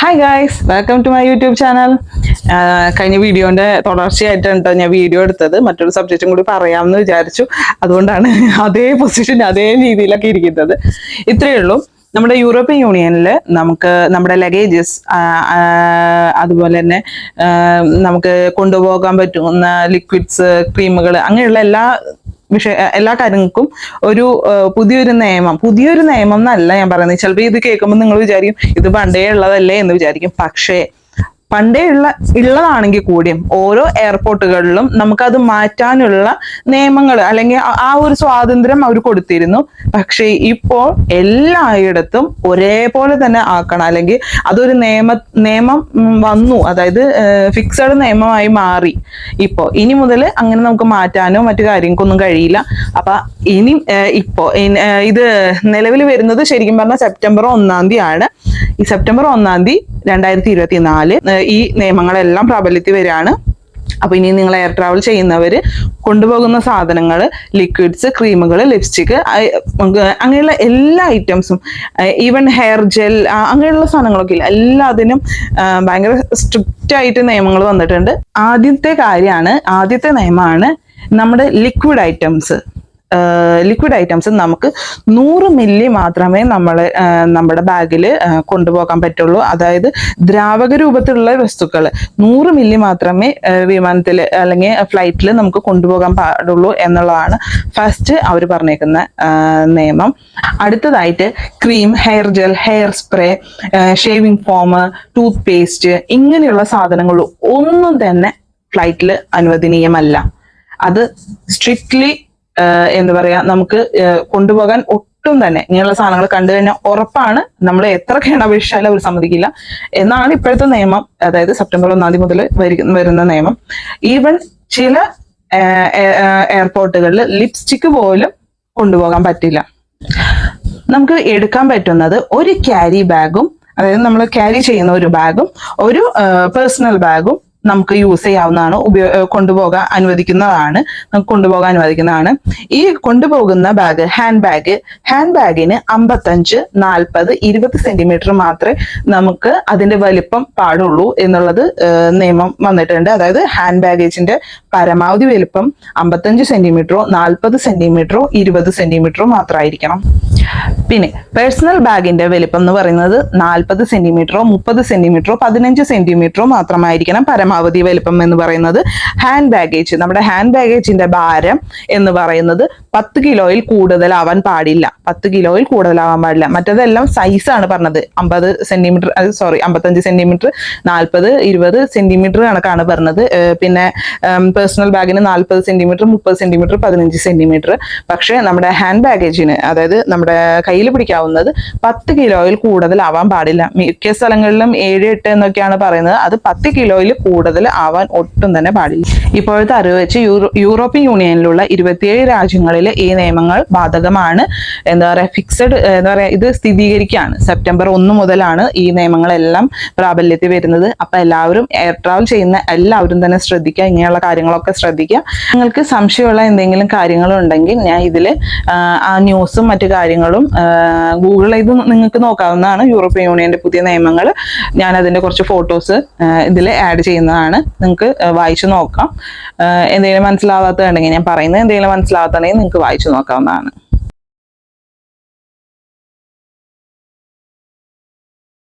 Hi guys welcome to my YouTube channel കഴിഞ്ഞ വീഡിയോന്റെ തുടർച്ചയായിട്ടാണ് കേട്ടോ ഞാൻ വീഡിയോ എടുത്തത്. മറ്റൊരു സബ്ജക്റ്റും കൂടി പറയാമെന്ന് വിചാരിച്ചു. അതുകൊണ്ടാണ് അതേ പൊസിഷൻ അതേ രീതിയിലൊക്കെ ഇരിക്കുന്നത്. ഇത്രയേ ഉള്ളൂ. നമ്മുടെ യൂറോപ്യൻ യൂണിയനിൽ നമുക്ക് നമ്മുടെ ലഗേജസ് അതുപോലെ തന്നെ നമുക്ക് കൊണ്ടുപോകാൻ പറ്റുന്ന ലിക്വിഡ്സ് ക്രീമുകൾ അങ്ങനെയുള്ള എല്ലാ വിഷയ എല്ലാ കാര്യങ്ങൾക്കും ഒരു പുതിയൊരു നിയമം. പുതിയൊരു നിയമം എന്നല്ല ഞാൻ പറയുന്നത്. ചിലപ്പോൾ ഇത് കേൾക്കുമ്പോൾ നിങ്ങൾ വിചാരിക്കും ഇത് പണ്ടേ ഉള്ളതല്ലേ എന്ന് വിചാരിക്കും. പക്ഷേ പണ്ടേ ഉള്ള ഉള്ളതാണെങ്കിൽ കൂടിയും ഓരോ എയർപോർട്ടുകളിലും നമുക്കത് മാറ്റാനുള്ള നിയമങ്ങൾ അല്ലെങ്കിൽ ആ- ഒരു സ്വാതന്ത്ര്യം അവർ കൊടുത്തിരുന്നു. പക്ഷേ ഇപ്പോൾ എല്ലായിടത്തും ഒരേപോലെ തന്നെ ആക്കണം. അല്ലെങ്കിൽ അതൊരു നിയമ നിയമം വന്നു. അതായത് ഫിക്സഡ് നിയമമായി മാറി. ഇപ്പോൾ ഇനി മുതൽ അങ്ങനെ നമുക്ക് മാറ്റാനോ മറ്റു കാര്യങ്ങൾക്കൊന്നും കഴിയില്ല. അപ്പൊ ഇനി ഇപ്പോൾ ഇപ്പോ ഇത് നിലവിൽ വരുന്നത് ശരിക്കും പറഞ്ഞാൽ സെപ്റ്റംബർ ഒന്നാം തീയതി ആണ് ഈ സെപ്റ്റംബർ ഒന്നാം തീയതി രണ്ടായിരത്തി ഇരുപത്തി നാല് ഈ നിയമങ്ങളെല്ലാം പ്രാബല്യത്തിൽ വരികയാണ്. അപ്പൊ ഇനി നിങ്ങൾ എയർ ട്രാവൽ ചെയ്യുന്നവർ കൊണ്ടുപോകുന്ന സാധനങ്ങൾ ലിക്വിഡ്സ് ക്രീമുകൾ ലിപ്സ്റ്റിക് അങ്ങനെയുള്ള എല്ലാ ഐറ്റംസും ഈവൻ ഹെയർ ജെൽ അങ്ങനെയുള്ള സാധനങ്ങളൊക്കെ ഇല്ല. എല്ലാത്തിനും ഭയങ്കര സ്ട്രിക്റ്റ് ആയിട്ട് നിയമങ്ങൾ വന്നിട്ടുണ്ട്. ആദ്യത്തെ കാര്യമാണ് ആദ്യത്തെ നിയമമാണ് നമ്മുടെ ലിക്വിഡ് ഐറ്റംസ് ലിക്വിഡ് ഐറ്റംസ് നമുക്ക് നൂറ് മില്ലി മാത്രമേ നമ്മൾ നമ്മുടെ ബാഗിൽ കൊണ്ടുപോകാൻ പറ്റുള്ളൂ. അതായത് ദ്രാവക രൂപത്തിലുള്ള വസ്തുക്കൾ നൂറ് മില്ലി മാത്രമേ വിമാനത്തിൽ അല്ലെങ്കിൽ ഫ്ലൈറ്റിൽ നമുക്ക് കൊണ്ടുപോകാൻ പാടുള്ളൂ എന്നുള്ളതാണ് ഫസ്റ്റ് അവർ പറഞ്ഞേക്കുന്ന നിയമം. അടുത്തതായിട്ട് cream hair gel hair spray shaving foam toothpaste ഇങ്ങനെയുള്ള സാധനങ്ങൾ ഒന്നും തന്നെ ഫ്ലൈറ്റിൽ അനുവദനീയമല്ല. അത് സ്ട്രിക്ട്ലി എന്താ പറയാ നമുക്ക് കൊണ്ടുപോകാൻ ഒട്ടും തന്നെ ഇങ്ങനെയുള്ള സാധനങ്ങൾ കണ്ടു കഴിഞ്ഞാൽ ഉറപ്പാണ് നമ്മൾ എത്ര കേണ അപേക്ഷിച്ചാലും അവർ സമ്മതിക്കില്ല. എന്നാണ് ഇപ്പോഴത്തെ നിയമം അതായത് സെപ്റ്റംബർ ഒന്നാം തീയതി മുതൽ വരുന്ന നിയമം. ഈവൻ ചില എയർപോർട്ടുകളിൽ ലിപ്സ്റ്റിക് പോലും കൊണ്ടുപോകാൻ പറ്റില്ല. നമുക്ക് എടുക്കാൻ പറ്റുന്നത് ഒരു ക്യാരി ബാഗും അതായത് നമ്മൾ ക്യാരി ചെയ്യുന്ന ഒരു ബാഗും ഒരു പേഴ്സണൽ ബാഗും നമുക്ക് യൂസ് ചെയ്യാവുന്നതാണ് ഉപയോഗ കൊണ്ടുപോകാൻ അനുവദിക്കുന്നതാണ് നമുക്ക് കൊണ്ടുപോകാൻ അനുവദിക്കുന്നതാണ്. ഈ കൊണ്ടുപോകുന്ന ബാഗ് ഹാൻഡ് ബാഗ് ഹാൻഡ് ബാഗിന് അമ്പത്തഞ്ച് നാൽപ്പത് ഇരുപത് സെന്റിമീറ്റർ മാത്രമേ നമുക്ക് അതിന്റെ വലിപ്പം പാടുള്ളൂ എന്നുള്ളത് നിയമം വന്നിട്ടുണ്ട്. അതായത് ഹാൻഡ് ബാഗേജിന്റെ പരമാവധി വലിപ്പം അമ്പത്തഞ്ച് സെന്റിമീറ്ററോ നാൽപ്പത് സെന്റിമീറ്ററോ ഇരുപത് സെന്റിമീറ്ററോ മാത്രമായിരിക്കണം. പിന്നെ പേഴ്സണൽ ബാഗിന്റെ വലിപ്പം എന്ന് പറയുന്നത് നാൽപ്പത് സെന്റിമീറ്ററോ മുപ്പത് സെന്റിമീറ്ററോ പതിനഞ്ച് സെന്റിമീറ്ററോ മാത്രമായിരിക്കണം പരമാവധി വലിപ്പം എന്ന് പറയുന്നത് ഹാൻഡ് ബാഗേജ് നമ്മുടെ ഹാൻഡ് ബാഗേജിന്റെ ഭാരം എന്ന് പറയുന്നത് പത്ത് കിലോയിൽ കൂടുതലാവാൻ പാടില്ല. പത്ത് കിലോയിൽ കൂടുതലാവാൻ പാടില്ല. മറ്റതെല്ലാം സൈസാണ് പറഞ്ഞത്. അമ്പത് സെന്റിമീറ്റർ സോറി അമ്പത്തഞ്ച് സെന്റിമീറ്റർ നാൽപ്പത് ഇരുപത് സെന്റിമീറ്റർ കണക്കാണ് പറഞ്ഞത്. പിന്നെ പേഴ്സണൽ ബാഗിന് നാൽപ്പത് സെന്റിമീറ്റർ മുപ്പത് സെന്റിമീറ്റർ പതിനഞ്ച് സെന്റിമീറ്റർ പക്ഷേ നമ്മുടെ ഹാൻഡ് ബാഗേജിന് അതായത് നമ്മുടെ കയ്യിൽ പിടിക്കാവുന്നത് പത്ത് കിലോയിൽ കൂടുതലാവാൻ പാടില്ല. മിക്ക സ്ഥലങ്ങളിലും ഏഴ് എട്ട് എന്നൊക്കെയാണ് പറയുന്നത്. അത് പത്ത് കിലോയിൽ കൂടുതൽ ആവാൻ ഒട്ടും തന്നെ പാടില്ല. ഇപ്പോഴത്തെ അറിവ് വെച്ച് യൂറോ യൂറോപ്യൻ യൂണിയനിലുള്ള ഇരുപത്തിയേഴ് രാജ്യങ്ങളിൽ ഈ നിയമങ്ങൾ ബാധകമാണ്. എന്താ പറയുക ഫിക്സഡ് എന്താ പറയുക ഇത് സ്ഥിരീകരിക്കുകയാണ് സെപ്റ്റംബർ ഒന്ന് മുതലാണ് ഈ നിയമങ്ങളെല്ലാം പ്രാബല്യത്തിൽ വരുന്നത്. അപ്പൊ എല്ലാവരും എയർ ട്രാവൽ ചെയ്യുന്ന എല്ലാവരും തന്നെ ശ്രദ്ധിക്കുക. ഇങ്ങനെയുള്ള കാര്യങ്ങളൊക്കെ ശ്രദ്ധിക്കുക. നിങ്ങൾക്ക് സംശയമുള്ള എന്തെങ്കിലും കാര്യങ്ങളുണ്ടെങ്കിൽ ഞാൻ ഇതിൽ ആ ന്യൂസും മറ്റു കാര്യങ്ങളും ഗൂഗിൾ ചെയ്ത് നിങ്ങൾക്ക് നോക്കാവുന്നതാണ്. യൂറോപ്യൻ യൂണിയന്റെ പുതിയ നിയമങ്ങൾ. ഞാൻ അതിന്റെ കുറച്ച് ഫോട്ടോസ് ഇതിൽ ആഡ് ചെയ്യുന്നതാണ്. നിങ്ങൾക്ക് വായിച്ചു നോക്കാം. എന്തെങ്കിലും മനസ്സിലാവാത്തതുണ്ടെങ്കിൽ ഞാൻ പറയുന്നത് എന്തെങ്കിലും മനസ്സിലാവാത്തതുണ്ടെങ്കിൽ നിങ്ങൾക്ക് വായിച്ചു നോക്കാവുന്നതാണ്.